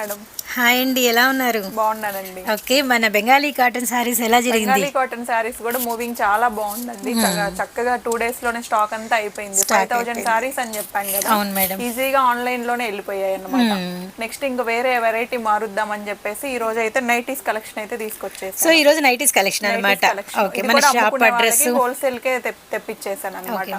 Madam. Hi అండి ఎలా ఉన్నారు? బాగున్నానండి. ఓకే మన బెంగాలీ కాటన్ సారీస్ ఎలా జరిగింది? బెంగాలీ కాటన్ శారీస్ కూడా మూవింగ్ చాలా బాగుందండి. చక్కగా- చక్కగా టూ డేస్లోనే స్టాక్ అంతా అయిపోయింది. ఫైవ్ థౌసండ్ శారీస్ అని చెప్పాను కదా. అవును మేడం. ఈజీగా ఆన్లైన్లోనే వెళ్ళిపోయాయి అన్నమాట. నెక్స్ట్ ఇంకా వేరే వెరైటీ మారుద్దాం అని చెప్పేసి ఈ రోజు అయితే నైటీస్ కలెక్షన్ అయితే తీసుకొచ్చేసాను. సో ఈ రోజు నైటీస్ కలెక్షన్ అనమాట ఓకే మన షాప్ అడ్రస్ హోల్సేల్ కే తెప్- తెప్పించేసాను అనమాట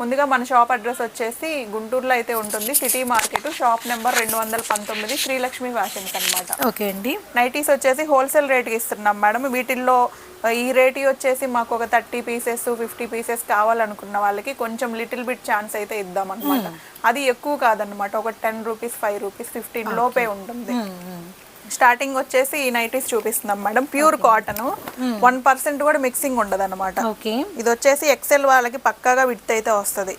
ముందుగా మన షాప్ అడ్రస్ వచ్చేసి గుంటూరులో అయితే ఉంటుంది. సిటీ మార్కెట్ షాప్ నెంబర్ రెండు వందల పంతొమ్మిది శ్రీలక్ష్మి ఫ్యాషన్స్ అన్నమాట. ఓకే అండి. నైటీస్ వచ్చేసి హోల్సేల్ రేట్కి ఇస్తున్నాం మేడం. వీటిల్లో ఈ రేట్ వచ్చేసి మాకు ఒక థర్టీ పీసెస్ ఫిఫ్టీ పీసెస్ కావాలనుకున్న వాళ్ళకి కొంచెం లిటిల్ బిట్ ఛాన్స్ అయితే ఇద్దాం అనమాట అది ఎక్కువ కాదనమాట ఒక ten rupees five rupees fifteen లోపే ఉంటుంది. స్టార్టింగ్ వచ్చేసి ఈ నైటీస్ చూపిస్తున్నాం madam. Pure cotton. One percent కూడా మిక్సింగ్ ఉండదు అనమాట ఇది వచ్చేసి ఎక్సెల్ వాళ్ళకి పక్కాగా విత్ అయితే వస్తుంది.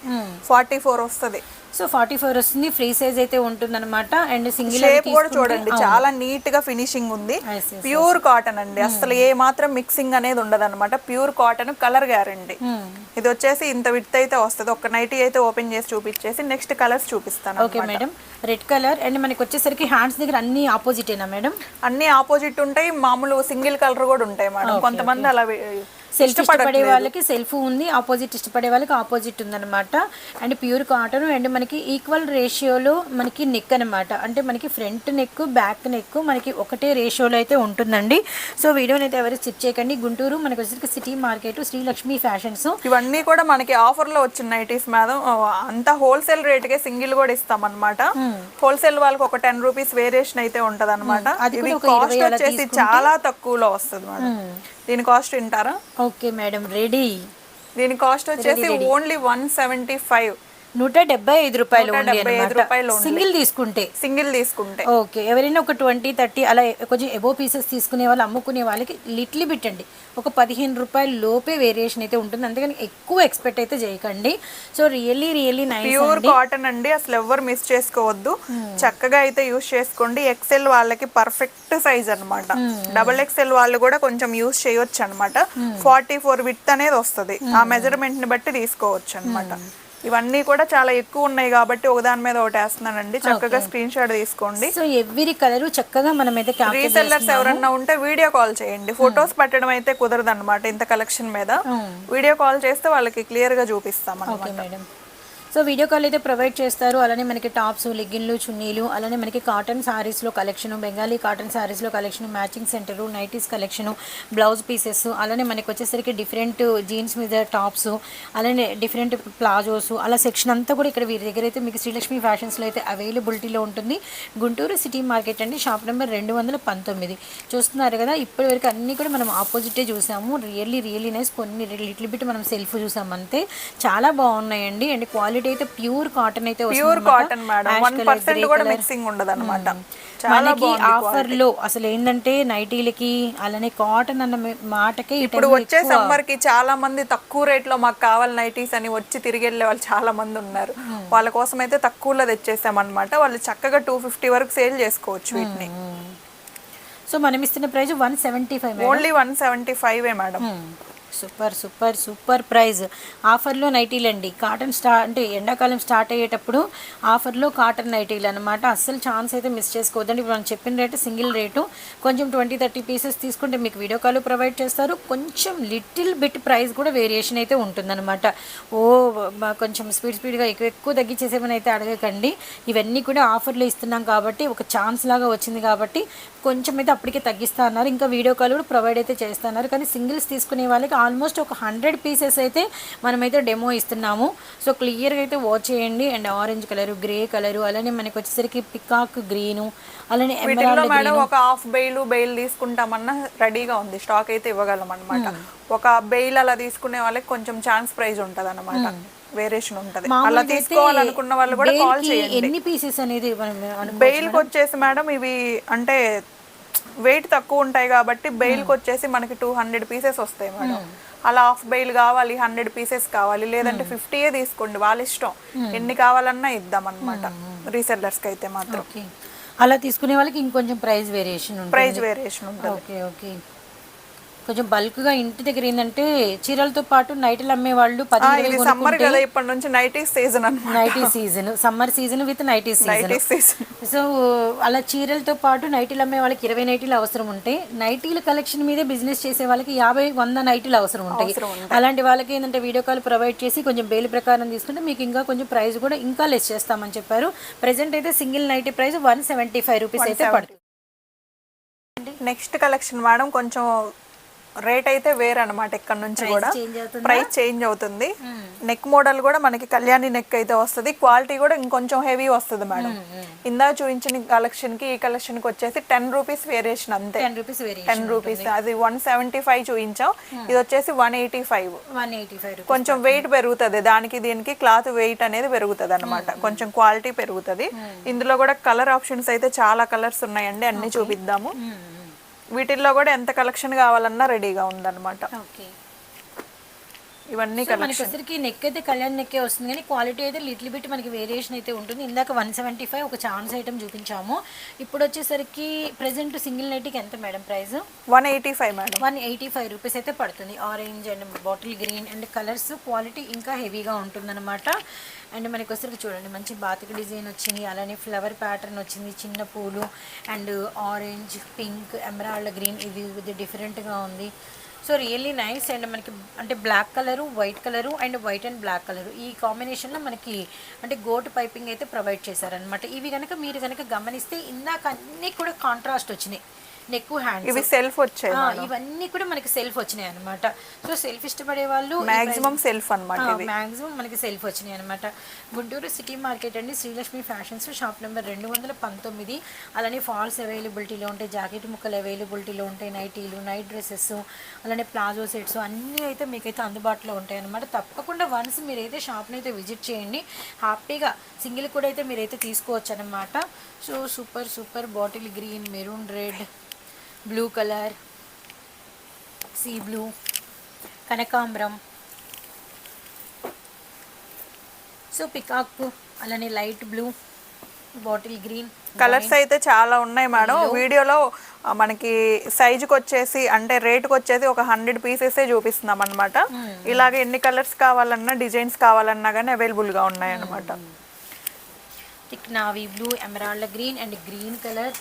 ఫార్టీ ఫోర్ వస్తుంది. సో ఫార్టీ ఫోర్ వస్తుంది ఫ్రీ సైజ్ అయితే ఉంటుంది అనమాట అండ్ సింగిల్ షేప్ కూడా చూడండి చాలా నీట్గా ఫినిషింగ్ ఉంది ప్యూర్ కాటన్ అండి. అసలు ఏ మాత్రం మిక్సింగ్ అనేది ఉండదు అనమాట ప్యూర్ కాటన్ కలర్ గ్యారంటీ ఇది వచ్చేసి ఇంత విత్ అయితే వస్తుంది. ఒక నైటీ అయితే ఓపెన్ చేసి చూపించేసి నెక్స్ట్ కలర్స్ చూపిస్తాను okay madam red colour and మనకి వచ్చేసరికి హ్యాండ్స్ దగ్గర అన్ని ఆపోజిటేనా మేడం అన్ని ఆపోజిట్ ఉంటాయి. మామూలు సింగిల్ కలర్ కూడా ఉంటాయి మేడం కొంతమంది అలా సెల్ఫ్ ఇష్టపడే వాళ్ళకి సెల్ఫ్ ఉంది ఆపోజిట్ ఇష్టపడే వాళ్ళకి ఆపోజిట్ ఉందన్నమాట. అండ్ ప్యూర్ కాటన్ అండ్ మనకి ఈక్వల్ రేషియోలో మనకి నెక్ అనమాట అంటే మనకి ఫ్రంట్ నెక్ బ్యాక్ నెక్ మనకి ఒకటే రేషియోలో అయితే ఉంటుందండి. సో వీడియోని అయితే ఎవరు స్కిప్ చేయకండి. గుంటూరు మనకి వచ్చేసరికి సిటీ మార్కెట్ శ్రీలక్ష్మి ఫ్యాషన్స్ ఇవన్నీ కూడా మనకి ఆఫర్లో వచ్చిన నైటీస్ మేడం. అంతా హోల్సేల్ రేట్ కే సింగిల్ కూడా ఇస్తాం అనమాట హోల్సేల్ వాళ్ళకి ఒక టెన్ రూపీస్ వేరియేషన్ అయితే ఉంటది అనమాట వచ్చేసి చాలా తక్కువలో వస్తుంది మేడం. దీని కాస్ట్ వింటారా? Okay madam ready. దీని కాస్ట్ వచ్చేసి ఓన్లీ వన్ సెవెంటీ ఫైవ్. నూట డెబ్బై ఐదు రూపాయలు అనమాట రూపాయలు. సింగిల్ తీసుకుంటే. సింగిల్ తీసుకుంటే. ఓకే. ఎవరైనా ఒక ట్వంటీ థర్టీ అలా కొంచెం ఎబో పీసెస్ తీసుకునే వాళ్ళు అమ్ముకునే వాళ్ళకి లిటిల్ బిట్ అండి. ఒక పదిహేను రూపాయల లోపే వేరియేషన్ అయితే ఉంటుంది. అంతేగాని ఎక్కువ ఎక్స్పెక్ట్ అయితే చేయకండి. So really really nice pure cotton అండి. అసలు ఎవ్వరు మిస్ చేసుకోవద్దు. చక్కగా అయితే యూస్ చేసుకోండి. ఎక్సెల్ వాళ్ళకి పర్ఫెక్ట్ సైజ్ అన్నమాట. డబుల్ ఎక్సెల్ వాళ్ళు కూడా కొంచెం యూస్ చేయొచ్చు అనమాట ఫార్టీ ఫోర్ విత్ అనేది వస్తుంది. ఆ మెజర్మెంట్ని బట్టి తీసుకోవచ్చు అన్నమాట. ఇవన్నీ కూడా చాలా ఎక్కువ ఉన్నాయి కాబట్టి ఒకదాని మీద ఒకటి వేస్తున్నానండి. చక్కగా స్క్రీన్ షాట్ తీసుకోండి. సో ఎవ్రీ కలర్ చక్కగా మనం అయితే రీసెల్లర్స్ ఎవరన్నా ఉంటే వీడియో కాల్ చేయండి. ఫొటోస్ పెట్టడం అయితే కుదరదు అనమాట ఇంత కలెక్షన్ మీద. వీడియో కాల్ చేస్తే వాళ్ళకి క్లియర్గా చూపిస్తాం మేడం. సో వీడియో కాల్ అయితే ప్రొవైడ్ చేస్తారు. అలానే మనకి టాప్స్ లెగ్గిన్లు చున్నీలు అలానే మనకి కాటన్ శారీస్లో కలెక్షన్ బెంగాలీ కాటన్ శారీస్లో collection matching centre nighties collection blouse pieces అలానే మనకి వచ్చేసరికి డిఫరెంట్ జీన్స్ మీద టాప్స్ అలానే డిఫరెంట్ ప్లాజోస్ అలా సెక్షన్ అంతా కూడా ఇక్కడ వీరి దగ్గర అయితే మీకు శ్రీలక్ష్మి ఫ్యాషన్స్లో అయితే అవైలబిలిటీలో ఉంటుంది. గుంటూరు సిటీ మార్కెట్ అండి షాప్ నెంబర్ రెండు వందల పంతొమ్మిది. చూస్తున్నారు కదా ఇప్పటి వరకు అన్నీ కూడా మనం ఆపోజిటే చూసాము. రియల్లీ రియల్లీ నైస్ కొన్ని లిటిల్ బిట్ మనం సెల్ఫ్ చూసాం అంతే. చాలా బాగున్నాయండి. అండ్ క్వాలిటీ అయితే ప్యూర్ కాటన్ అయితే pure cotton madam one percent కూడా మిక్సింగ్ ఉండదు అనమాట మనకి ఆఫర్లో అసలు ఏంటంటే నైటీలకి అలానే కాటన్ అన్న మాటకే ఇప్పుడు వచ్చే సమ్మర్కి చాలా మంది తక్కువ రేట్లో మాకు కావాలి నైటీస్ అని వచ్చి తిరిగి వెళ్ళే వాళ్ళు చాలా మంది ఉన్నారు. వాళ్ళ కోసం అయితే తక్కువలో తెచ్చేసాం అనమాట వాళ్ళు చక్కగా టూ ఫిఫ్టీ వరకు సేల్ చేసుకోవచ్చు వీటిని. సో మనం ఇస్తున్న price one seventy five only one seventy five madam super super super prize. ఆఫర్లో నైటీలు అండి. కాటన్ స్టా అంటే ఎండాకాలం స్టార్ట్ అయ్యేటప్పుడు ఆఫర్లో కాటన్ నైటీలు అనమాట అస్సలు ఛాన్స్ అయితే మిస్ చేసుకోవద్దండి. ఇప్పుడు మనం చెప్పిన రేటు సింగిల్ రేటు. కొంచెం ట్వంటీ థర్టీ పీసెస్ తీసుకుంటే మీకు వీడియో కాల్ ప్రొవైడ్ చేస్తారు. కొంచెం లిటిల్ బిట్ ప్రైస్ కూడా వేరియేషన్ అయితే ఉంటుందన్నమాట. ఓ కొంచెం స్పీడ్ స్పీడ్గా ఎక్కువ ఎక్కువ తగ్గించేసేమని అయితే అడగకండి. ఇవన్నీ కూడా ఆఫర్లో ఇస్తున్నాం కాబట్టి ఒక ఛాన్స్ లాగా వచ్చింది కాబట్టి కొంచెం అయితే అప్పటికే తగ్గిస్తా అన్నారు. ఇంకా వీడియో కాల్ కూడా ప్రొవైడ్ అయితే చేస్తున్నారు కానీ సింగిల్స్ తీసుకునే వాళ్ళకి ఆల్మోస్ట్ ఒక హండ్రెడ్ పీసెస్ అయితే మనమైతే డెమో ఇస్తున్నాము. సో క్లియర్గా అయితే వాచ్ చేయండి. And orange colour grey colour అలానే మనకి వచ్చేసరికి పికాక్ గ్రీను అలానే మేడం ఒక హాఫ్ బెయిల్ బెయిల్ తీసుకుంటామన్నా రెడీగా ఉంది. స్టాక్ అయితే ఇవ్వగలం అనమాట ఒక బెయిల్ అలా తీసుకునే వాళ్ళకి కొంచెం ఛాన్స్ ప్రైజ్ ఉంటది అనమాట వేరియేషన్ ఉంటది. అలా తీసుకోవాలనుకున్న వాళ్ళు కూడా కాల్ చేయండి. ఎన్ని పీసెస్ అనేది బెయిల్కి వచ్చేసి మేడం ఇవి అంటే వెయిట్ తక్కువ ఉంటాయి కాబట్టి బెయిల్కి వచ్చేసి మనకి టూ హండ్రెడ్ పీసెస్ వస్తాయి మేడం. అలా హాఫ్ బెయిల్ కావాలి హండ్రెడ్ పీసెస్ కావాలి లేదంటే ఫిఫ్టీయే తీసుకోండి వాళ్ళ ఇష్టం. ఎన్ని కావాలన్నా ఇద్దాం అనమాట రీసెల్లర్స్కి అయితే మాత్రం. అలా తీసుకునే వాళ్ళకి ఇంకొంచెం ప్రైస్ వేరియేషన్ ప్రైస్ వేరియేషన్ ఉంటుంది. ఓకే ఓకే కొంచెం బల్క్గా ఇంటి దగ్గర ఏంటంటే చీరలతో పాటు నైట్లు అమ్మే వాళ్ళు పది ఆ, ఇరవై ఇది సమ్మర్ కదా ఇప్పటి నుంచి nighty season nighty season. Summer season with nighty season. So అలా చీరలతో పాటు నైటీలు అమ్మే వాళ్ళకి ఇరవై నైటీలు అవసరం ఉంటాయి నైటీల కలెక్షన్ మీదే బిజినెస్ చేసే వాళ్ళకి యాభై వంద నైటీలు అవసరం ఉంటాయి. అలాంటి వాళ్ళకి ఏంటంటే వీడియో కాల్ ప్రొవైడ్ చేసి కొంచెం బేలు ప్రకారం తీసుకుంటే మీకు ఇంకా కొంచెం ప్రైస్ కూడా ఇంకా లెస్ చేస్తామని చెప్పారు. ప్రెసెంట్ అయితే single nighty price one seventy five rupees అయితే పడుతుంది. నెక్స్ట్ కలెక్షన్ మేడం కొంచెం రేట్ అయితే వేరే అనమాట ఇక్కడ నుంచి కూడా? ప్రైస్ చేంజ్ అవుతుంది. నెక్ మోడల్ కూడా మనకి కళ్యాణి నెక్ అయితే వస్తుంది. క్వాలిటీ కూడా ఇంకొంచెం హెవీ వస్తుంది మేడం. ఇందా చూపించిన కలెక్షన్కి ఈ కలెక్షన్కి వచ్చేసి టెన్ రూపీస్ వేరియేషన్ అంతే. Ten rupees variation ten rupees అది వన్ సెవెంటీ ఫైవ్ చూపించాం ఇది వచ్చేసి వన్ ఎయిటీ ఫైవ్ కొంచెం వెయిట్ పెరుగుతుంది. దానికి దీనికి క్లాత్ వెయిట్ అనేది పెరుగుతుంది అనమాట కొంచెం క్వాలిటీ పెరుగుతుంది. ఇందులో కూడా కలర్ ఆప్షన్స్ అయితే చాలా కలర్స్ ఉన్నాయండి. అన్ని చూపిద్దాము. వీటిల్లో కూడా ఎంత కలెక్షన్ కావాలన్నా రెడీగా ఉందన్నమాట. ఓకే. ఇవన్నీ మనకి నెక్ అయితే కళ్యాణ్ నెక్కే వస్తుంది కానీ క్వాలిటీ అయితే లిటిల్ బిట్ మనకి వేరియేషన్ అయితే ఉంటుంది. ఇందాక వన్ సెవెంటీ ఫైవ్ ఒక ఛాన్స్ ఐటమ్ చూపించాము. ఇప్పుడు వచ్చేసరికి ప్రెసెంట్ సింగిల్ నైట్కి ఎంత madam price one eighty five madam. One eighty five rupees అయితే పడుతుంది. Orange and bottle green and colours quality ఇంకా హెవీగా ఉంటుందన్నమాట. అండ్ మనకి వచ్చరికి చూడండి మంచి బాతిక డిజైన్ వచ్చింది. అలానే ఫ్లవర్ ప్యాటర్న్ వచ్చింది. చిన్న పూలు and orange pink emerald green ఇది డిఫరెంట్గా ఉంది. సో రియల్లీ నైస్ అండ్ మనకి అంటే black colour white colour and white and black colour ఈ కాంబినేషన్లో మనకి అంటే గోట్ పైపింగ్ అయితే ప్రొవైడ్ చేశారనమాట ఇవి కనుక మీరు కనుక గమనిస్తే ఇందాక అన్నీ కూడా కాంట్రాస్ట్ వచ్చినాయి. నెక్ హ్యాండ్స్ ఇవి సెల్ఫ్ వచ్చాయి ఇవన్నీ కూడా మనకి సెల్ఫ్ వచ్చినాయి అనమాట సో సెల్ఫ్ ఇష్టపడే వాళ్ళు మాక్సిమం సెల్ఫ్ అన్నమాట ఇవి. మాక్సిమం మనకి సెల్ఫ్ వచ్చినాయి అనమాట గుంటూరు సిటీ మార్కెట్ అండి శ్రీలక్ష్మి ఫ్యాషన్స్ షాప్ నెంబర్ రెండు వందల పంతొమ్మిది. అలానే ఫాల్స్ అవైలబిలిటీలో ఉంటాయి జాకెట్ ముక్కలు అవైలబిలిటీలో ఉంటాయి నైటీలు నైట్ డ్రెస్సెస్ అలానే ప్లాజో సెట్స్ అన్నీ అయితే మీకైతే అందుబాటులో ఉంటాయి అనమాట తప్పకుండా వన్స్ మీరైతే షాప్ని అయితే విజిట్ చేయండి. హ్యాపీగా సింగిల్ కూడా అయితే మీరైతే తీసుకోవచ్చు అనమాట so super super bottle green maroon red blue colour sea blue కనకాంబరం. సో పికాక్ అలానే light blue bottle green colours అయితే చాలా ఉన్నాయి మేడం వీడియోలో మనకి సైజుకి వచ్చేసి అంటే రేటుకి వచ్చేసి ఒక హండ్రెడ్ పీసెసే చూపిస్తున్నాం అనమాట ఇలాగే ఎన్ని కలర్స్ కావాలన్నా డిజైన్స్ కావాలన్నా కానీ అవైలబుల్గా ఉన్నాయి అనమాట thick navy blue emerald green and green colour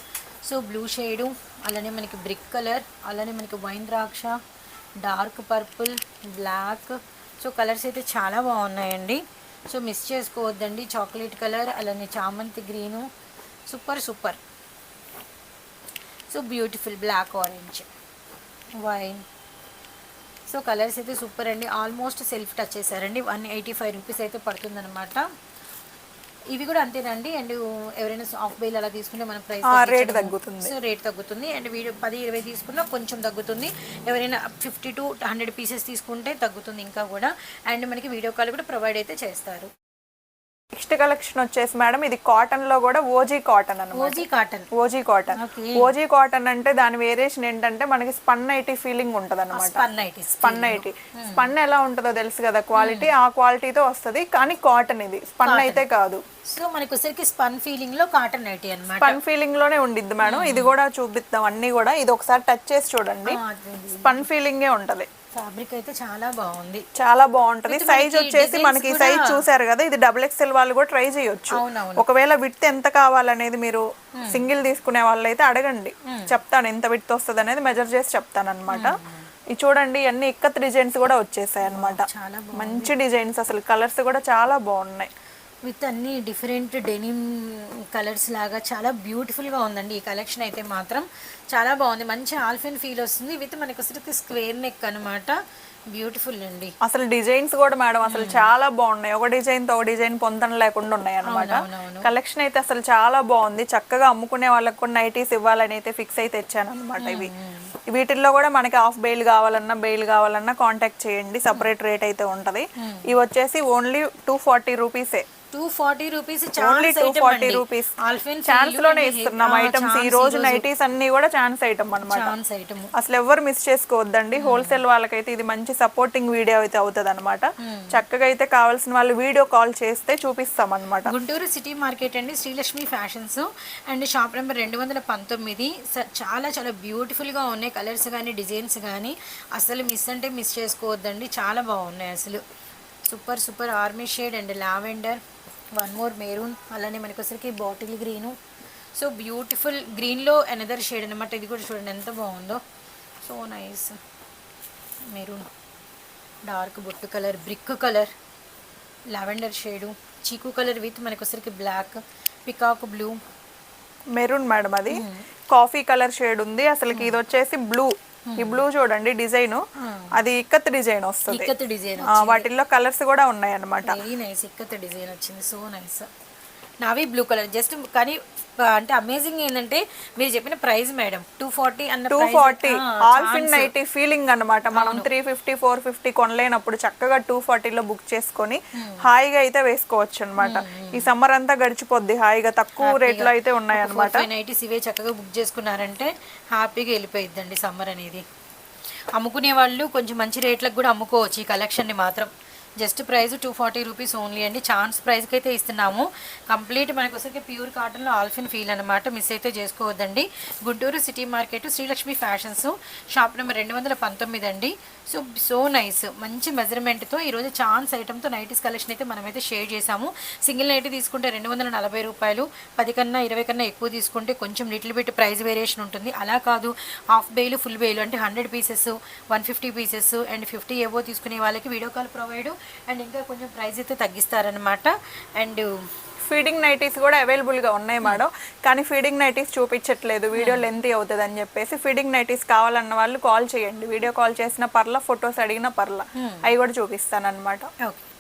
so blue shade అలానే మనకి బ్రిక్ కలర్ అలానే మనకి వైన్ ద్రాక్ష dark purple black. So colours అయితే చాలా బాగున్నాయండి. సో మిస్ చేసుకోవద్దండి. చాక్లెట్ కలర్ అలానే చామంతి green. Super super. So beautiful black orange wine. So colours అయితే సూపర్ అండి. ఆల్మోస్ట్ సెల్ఫ్ టచ్ చేశారండి. వన్ ఎయిటీ ఫైవ్ రూపీస్ అయితే పడుతుందనమాట ఇవి కూడా అంతేనండి. అండ్ ఎవరైనా సాఫ్ట్ బెయిల్ అలా తీసుకుంటే మన ప్రైస్ రేట్ తగ్గుతుంది. సో రేట్ తగ్గుతుంది. అండ్ వీడియో పది ఇరవై తీసుకున్నా కొంచెం తగ్గుతుంది. ఎవరైనా ఫిఫ్టీ టు హండ్రెడ్ పీసెస్ తీసుకుంటే తగ్గుతుంది ఇంకా కూడా. అండ్ మనకి వీడియో కాల్ కూడా ప్రొవైడ్ అయితే చేస్తారు. నెక్స్ట్ కలెక్షన్ వచ్చేసి మేడం ఇది కాటన్లో కూడా ఓజీ కాటన్ అనమాట OG cotton OG cotton. OG cotton అంటే దాని వేరియేషన్ ఏంటంటే మనకి స్పన్ ఐటీ ఫీలింగ్ ఉంటది అనమాట స్పన్ ఐటీ స్పన్ ఎలా ఉంటుందో తెలుసు కదా క్వాలిటీ ఆ క్వాలిటీతో వస్తది కానీ కాటన్ ఇది. స్పన్ అయితే కాదు. సో మనకి వచ్చరికి స్పన్ ఫీలింగ్లో కాటన్ నైటీ అనమాట స్పన్ ఫీలింగ్లోనే ఉండిద్ది మేడం. ఇది కూడా చూపిద్దాం అన్ని కూడా. ఇది ఒకసారి టచ్ చేసి చూడండి. స్పన్ ఫీలింగే ఉంటది. ఫ్యాబ్రిక్ అయితే చాలా బాగుంది. చాలా బాగుంటది. సైజ్ వచ్చేసి మనకి సైజ్ చూసారు కదా ఇది డబుల్ ఎక్స్ఎల్ వాళ్ళు కూడా ట్రై చేయొచ్చు. ఒకవేళ విత్ ఎంత కావాలనేది మీరు సింగిల్ తీసుకునే వాళ్ళైతే అడగండి. చెప్తాను ఎంత విత్ వస్తుంది అనేది మెజర్ చేసి చెప్తాను అనమాట ఇది చూడండి అన్ని ఇక్కత్ డిజైన్స్ కూడా వచ్చేసాయి అనమాట మంచి డిజైన్స్ అసలు. కలర్స్ కూడా చాలా బాగున్నాయి. విత్ అన్ని డిఫరెంట్ డెనిమ్ కలర్స్ లాగా చాలా బ్యూటిఫుల్గా ఉందండి ఈ కలెక్షన్ అయితే మాత్రం. చాలా బాగుంది. మంచి ఆల్ఫిన్ ఫీల్ వస్తుంది. విత్ మనకి వచ్చరికి స్క్వేర్ నెక్ అనమాట బ్యూటిఫుల్ అండి. అసలు డిజైన్స్ కూడా మేడం అసలు చాలా బాగున్నాయి. ఒక డిజైన్తో ఒక డిజైన్ పొందన లేకుండా ఉన్నాయి అనమాట. కలెక్షన్ అయితే అసలు చాలా బాగుంది. చక్కగా అమ్ముకునే వాళ్ళకి కూడా నైటీస్ ఇవ్వాలని అయితే ఫిక్స్ అయితే ఇచ్చాను అనమాట ఇవి. వీటిల్లో కూడా మనకి హాఫ్ బెయిల్ కావాలన్నా బెయిల్ కావాలన్నా కాంటాక్ట్ చేయండి. సపరేట్ రేట్ అయితే ఉంటది. ఇవి వచ్చేసి ఓన్లీ టూ ఫార్టీ రూపీసే. Two forty rupees only two forty rupees ఛాన్స్లోనే ఇస్తున్నాం ఐటమ్స్ ఈ రోజు నైటీస్ అన్ని కూడా ఛాన్స్ ఐటమ్ ఐటమ్ అసలు ఎవరు మిస్ చేసుకోవద్దండి. హోల్సేల్ వాళ్ళకైతే ఇది మంచి సపోర్టింగ్ వీడియో అయితే అవుతుంది అనమాట చక్కగా అయితే కావాల్సిన వాళ్ళు వీడియో కాల్ చేస్తే చూపిస్తాం అనమాట గుంటూరు సిటీ మార్కెట్ అండి. Srilakshmi fashions and shop number రెండు వందల పంతొమ్మిది. చాలా చాలా బ్యూటిఫుల్గా ఉన్నాయి. కలర్స్ కానీ డిజైన్స్ కానీ అసలు మిస్ అంటే మిస్ చేసుకోవద్దండి. చాలా బాగున్నాయి అసలు. Super super army shade and lavender. One more maroon అలానే మనకి వచ్చరికి బాటిల్ గ్రీను. సో బ్యూటిఫుల్ గ్రీన్లో అనదర్ షేడ్ అనమాట ఇది కూడా చూడండి ఎంత బాగుందో. So nice maroon. డార్క్ బొట్టు colour brick colour. Lavender shade. చీకు కలర్ విత్ మనకి వచ్చరికి black peacock blue. Maroon madam అది. కాఫీ కలర్ షేడ్ ఉంది. అసలుకి ఇది వచ్చేసి బ్లూ. ఈ బ్లూ చూడండి డిజైన్. అది ఇక్కత్ డిజైన్ వస్తుంది. వాటిల్లో కలర్స్ కూడా ఉన్నాయి ఇక్కత్ డిజైన్ వచ్చింది. So nice navy blue colour. Just కానీ అంటే అమేజింగ్ ఏంటంటే మీరు చెప్పిన ప్రైస్ మేడం. టూ ఫార్టీ అన్న టూ ఫార్టీ ఆల్ ఫిన్ నైటీ ఫీలింగ్ అన్నమాట. మనం త్రీ ఫిఫ్టీ ఫోర్ ఫిఫ్టీ కొనలేనప్పుడు చక్కగా టూ ఫార్టీలో బుక్ చేసుకొని హాయిగా అయితే వేసుకోవచ్చు అన్నమాట ఈ సమ్మర్ అంతా గడిచిపోద్ది. హాయిగా తక్కువ రేట్లో అయితే ఉన్నాయి అన్నమాట ఫైవ్ నైటీస్ ఇవే చక్కగా బుక్ చేసుకున్నారంటే హ్యాపీగా వెళ్ళిపోయిద్దండి సమ్మర్ అనేది. అమ్ముకునే వాళ్ళు కొంచెం మంచి రేట్లకు కూడా అమ్ముకోవచ్చు ఈ కలెక్షన్ని మాత్రం. Just price two forty rupees only అండి. ఛాన్స్ ప్రైస్కి అయితే ఇస్తున్నాము. కంప్లీట్ మనకు వచ్చేసరికి ప్యూర్ కాటన్లో ఆల్ఫిన్ ఫీల్ అనమాట మిస్ అయితే చేసుకోవద్దండి. Guntur city market Srilakshmi fashions. Shop number రెండు వందల పంతొమ్మిది అండి. సో సో నైస్ మంచి మెజర్మెంట్తో ఈరోజు ఛాన్స్ ఐటమ్తో నైటీస్ కలెక్షన్ అయితే మనమైతే షేర్ చేసాము సింగిల్ నైటీ తీసుకుంటే రెండు వందల నలభై రూపాయలు పది కన్నా ఇరవై కన్నా ఎక్కువ తీసుకుంటే కొంచెం లిటిల్ బిట్ ప్రైస్ వేరియేషన్ ఉంటుంది. అలా కాదు హాఫ్ బేలు ఫుల్ బేలు అంటే hundred pieces one fifty pieces and fifty ఏవో తీసుకునే వాళ్ళకి వీడియో కాల్ ప్రొవైడ్ అండ్ ఇంకా కొంచెం ప్రైస్ అయితే తగ్గిస్తారనమాట అండ్ ఫీడింగ్ నైటీస్ కూడా అవైలబుల్గా ఉన్నాయి మేడం. కానీ ఫీడింగ్ నైటీస్ చూపించట్లేదు. వీడియో లెంత్ అవుతుంది అని చెప్పేసి ఫీడింగ్ నైటీస్ కావాలన్న వాళ్ళు కాల్ చేయండి. వీడియో కాల్ చేసిన పర్ల ఫొటోస్ అడిగిన పర్ల. అవి కూడా చూపిస్తాను అనమాట ఓకే